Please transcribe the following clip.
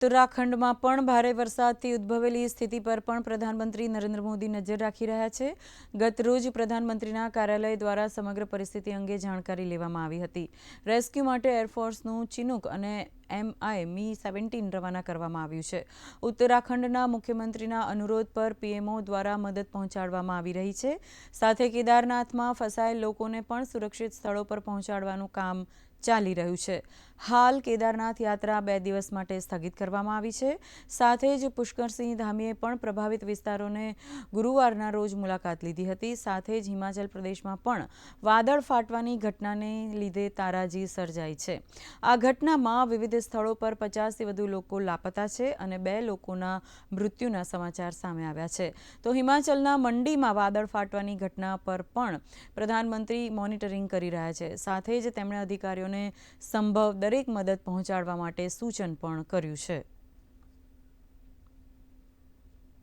ઉત્તરાખંડમાં પણ ભારે વરસાદથી ઉદ્ભવેલી સ્થિતિ પર પણ પ્રધાનમંત્રી નરેન્દ્ર મોદી નજર રાખી રહ્યા છે. ગત રોજ પ્રધાનમંત્રીના કાર્યાલય દ્વારા સમગ્ર પરિસ્થિતિ અંગે જાણકારી લેવામાં આવી હતી. રેસ્ક્યુ માટે એરફોર્સનું ચિનુક અને એમઆઈ મી સેવન્ટીન રવાના કરવામાં આવ્યું છે. ઉત્તરાખંડના મુખ્યમંત્રીના અનુરોધ પર પીએમઓ દ્વારા મદદ પહોંચાડવામાં આવી રહી છે. સાથે કેદારનાથમાં ફસાયેલ લોકોને પણ સુરક્ષિત સ્થળો પર પહોંચાડવાનું કામ ચાલી રહ્યું છે. હાલ કેદારનાથ યાત્રા બે દિવસ માટે સ્થગિત કરવામાં આવી છે. સાથે જ પુષ્કરસિંહ ધામીએ પણ પ્રભાવિત વિસ્તારોને ગુરુવારના રોજ મુલાકાત લીધી હતી. સાથે જ હિમાચલ પ્રદેશમાં પણ વાદળ ફાટવાની ઘટનાને લીધે તારાજી સર્જાઈ છે. આ ઘટનામાં વિવિધ સ્થળો પર પચાસથી વધુ લોકો લાપતા છે અને બે લોકોના મૃત્યુના સમાચાર સામે આવ્યા છે. તો હિમાચલના મંડીમાં વાદળ ફાટવાની ઘટના પર પણ પ્રધાનમંત્રી મોનિટરિંગ કરી રહ્યા છે. સાથે જ તેમણે અધિકારીઓને સંભવ દરેક મદદ પહોંચાડવા માટે સૂચન પણ કર્યું છે.